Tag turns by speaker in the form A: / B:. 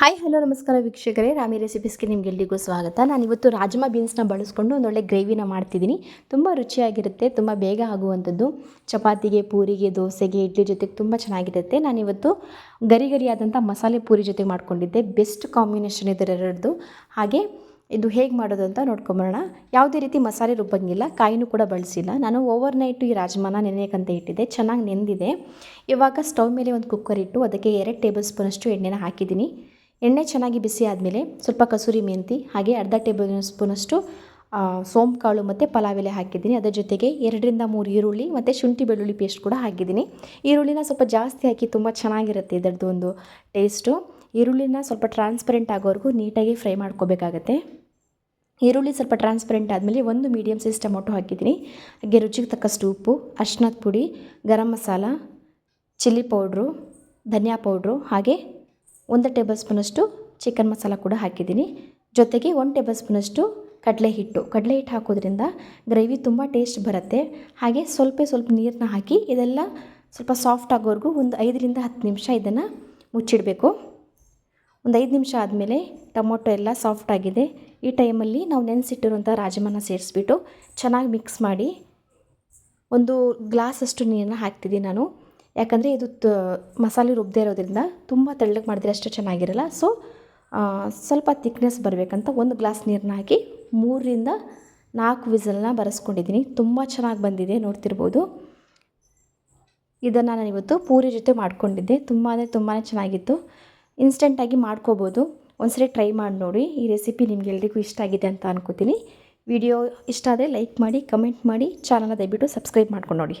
A: Hi hello ನಮಸ್ಕಾರ ವೀಕ್ಷಕರೇ. ರಾಮಿ ರೆಸಿಪೀಸ್ಗೆ ನಿಮಗೆಲ್ಲರಿಗೂ ಸ್ವಾಗತ. ನಾನು ಇವತ್ತು ರಾಜ್ಮಾ ಬೀನ್ಸ್ನ ಬಳಸ್ಕೊಂಡು ಒಂದೊಳ್ಳೆ ಗ್ರೇವಿನ ಮಾಡ್ತಿದ್ದೀನಿ. ತುಂಬ ರುಚಿಯಾಗಿರುತ್ತೆ, ತುಂಬ ಬೇಗ ಆಗುವಂಥದ್ದು. ಚಪಾತಿಗೆ, ಪೂರಿಗೆ, ದೋಸೆಗೆ, ಇಡ್ಲಿ ಜೊತೆಗೆ ತುಂಬ ಚೆನ್ನಾಗಿರುತ್ತೆ. ನಾನಿವತ್ತು ಗರಿ ಗರಿಯಾದಂಥ ಮಸಾಲೆ ಪೂರಿ ಜೊತೆ ಮಾಡ್ಕೊಂಡಿದ್ದೆ. ಬೆಸ್ಟ್ ಕಾಂಬಿನೇಷನ್ ಇದೆ ಎರಡರದ್ದು ಹಾಗೆ ಇದು ಹೇಗೆ ಮಾಡೋದು ಅಂತ ನೋಡ್ಕೊಂಬರೋಣ. ಯಾವುದೇ ರೀತಿ ಮಸಾಲೆ ರುಬ್ಬಂಗಿಲ್ಲ, ಕಾಯಿನೂ ಕೂಡ ಬಳಸಿಲ್ಲ. ನಾನು ಓವರ್ ನೈಟು ಈ ರಾಜ್ಮಾನ ನೆನೆಯಕ್ಕಂತ ಇಟ್ಟಿದ್ದೆ. ಚೆನ್ನಾಗಿ ನೆಂದಿದೆ. ಇವಾಗ ಸ್ಟವ್ ಮೇಲೆ ಒಂದು ಕುಕ್ಕರ್ ಇಟ್ಟು ಅದಕ್ಕೆ ಎರಡು ಟೇಬಲ್ ಸ್ಪೂನಷ್ಟು ಎಣ್ಣೆನ ಹಾಕಿದ್ದೀನಿ. ಎಣ್ಣೆ ಚೆನ್ನಾಗಿ ಬಿಸಿ ಆದಮೇಲೆ ಸ್ವಲ್ಪ ಕಸೂರಿ ಮೆಂತಿ, ಹಾಗೆ ಅರ್ಧ ಟೇಬಲ್ ಸ್ಪೂನಷ್ಟು ಸೋಂಪು ಕಾಳು ಮತ್ತು ಪಲಾವ್ ಎಲೆ ಹಾಕಿದ್ದೀನಿ. ಅದರ ಜೊತೆಗೆ ಎರಡರಿಂದ ಮೂರು ಈರುಳ್ಳಿ ಮತ್ತು ಶುಂಠಿ ಬೆಳ್ಳುಳ್ಳಿ ಪೇಸ್ಟ್ ಕೂಡ ಹಾಕಿದ್ದೀನಿ. ಈರುಳ್ಳಿನ ಸ್ವಲ್ಪ ಜಾಸ್ತಿ ಹಾಕಿ ತುಂಬ ಚೆನ್ನಾಗಿರುತ್ತೆ ಇದರದ್ದು ಒಂದು ಟೇಸ್ಟು. ಈರುಳ್ಳಿನ ಸ್ವಲ್ಪ ಟ್ರಾನ್ಸ್ಪರೆಂಟ್ ಆಗೋವರೆಗೂ ನೀಟಾಗಿ ಫ್ರೈ ಮಾಡ್ಕೋಬೇಕಾಗತ್ತೆ. ಈರುಳ್ಳಿ ಸ್ವಲ್ಪ ಟ್ರಾನ್ಸ್ಪರೆಂಟ್ ಆದಮೇಲೆ ಒಂದು ಮೀಡಿಯಮ್ ಸೈಜ್ ಟೊಮೊಟೊ ಹಾಕಿದ್ದೀನಿ. ಹಾಗೆ ರುಚಿಗೆ ತಕ್ಕಷ್ಟು ಉಪ್ಪು ಅರ್ಶಿನದ ಪುಡಿ, ಗರಂ ಮಸಾಲ, ಚಿಲ್ಲಿ ಪೌಡ್ರು, ಧನಿಯಾ ಪೌಡ್ರು, ಹಾಗೆ ಒಂದು ಟೇಬಲ್ ಸ್ಪೂನಷ್ಟು ಚಿಕನ್ ಮಸಾಲ ಕೂಡ ಹಾಕಿದ್ದೀನಿ. ಜೊತೆಗೆ ಒಂದು ಟೇಬಲ್ ಸ್ಪೂನಷ್ಟು ಕಡಲೆ ಹಿಟ್ಟು. ಕಡಲೆ ಹಿಟ್ಟು ಹಾಕೋದ್ರಿಂದ ಗ್ರೇವಿ ತುಂಬ ಟೇಸ್ಟ್ ಬರುತ್ತೆ. ಹಾಗೆ ಸ್ವಲ್ಪ ಸ್ವಲ್ಪ ನೀರನ್ನ ಹಾಕಿ ಇದೆಲ್ಲ ಸ್ವಲ್ಪ ಸಾಫ್ಟ್ ಆಗೋವರೆಗೂ ಒಂದು ಐದರಿಂದ ಹತ್ತು ನಿಮಿಷ ಇದನ್ನು ಮುಚ್ಚಿಡಬೇಕು. ಒಂದು ಐದು ನಿಮಿಷ ಆದಮೇಲೆ ಟೊಮೊಟೊ ಎಲ್ಲ ಸಾಫ್ಟ್ ಆಗಿದೆ. ಈ ಟೈಮಲ್ಲಿ ನಾವು ನೆನೆಸಿಟ್ಟಿರುವಂಥ ರಾಜಮನ ಸೇರಿಸ್ಬಿಟ್ಟು ಚೆನ್ನಾಗಿ ಮಿಕ್ಸ್ ಮಾಡಿ ಒಂದು ಗ್ಲಾಸಷ್ಟು ನೀರನ್ನ ಹಾಕ್ತಿದ್ದೀನಿ ನಾನು. ಯಾಕಂದರೆ ಇದು ತ, ಮಸಾಲೆ ರುಬ್ಬದೇ ಇರೋದ್ರಿಂದ ತುಂಬ ತೆಳ್ಳಗೆ ಮಾಡಿದ್ರೆ ಅಷ್ಟು ಚೆನ್ನಾಗಿರಲ್ಲ. ಸೊ ಸ್ವಲ್ಪ ತಿಕ್ನೆಸ್ ಬರಬೇಕಂತ ಒಂದು ಗ್ಲಾಸ್ ನೀರನ್ನ ಹಾಕಿ ಮೂರರಿಂದ ನಾಲ್ಕು ವಿಸಲನ್ನ ಬರೆಸ್ಕೊಂಡಿದ್ದೀನಿ. ತುಂಬ ಚೆನ್ನಾಗಿ ಬಂದಿದೆ, ನೋಡ್ತಿರ್ಬೋದು. ಇದನ್ನು ನಾನು ಇವತ್ತು ಪೂರಿ ಜೊತೆ ಮಾಡ್ಕೊಂಡಿದ್ದೆ. ತುಂಬ ತುಂಬಾ ಚೆನ್ನಾಗಿತ್ತು. ಇನ್ಸ್ಟೆಂಟಾಗಿ ಮಾಡ್ಕೋಬೋದು. ಒಂದ್ಸರಿ ಟ್ರೈ ಮಾಡಿ ನೋಡಿ. ಈ ರೆಸಿಪಿ ನಿಮಗೆಲ್ರಿಗೂ ಇಷ್ಟ ಆಗಿದೆ ಅಂತ ಅನ್ಕೋತೀನಿ. ವಿಡಿಯೋ ಇಷ್ಟ ಆದರೆ ಲೈಕ್ ಮಾಡಿ ಕಮೆಂಟ್ ಮಾಡಿ ಚಾನಲ್ನ ದಯವಿಟ್ಟು ಸಬ್ಸ್ಕ್ರೈಬ್ ಮಾಡ್ಕೊಂಡು ನೋಡಿ.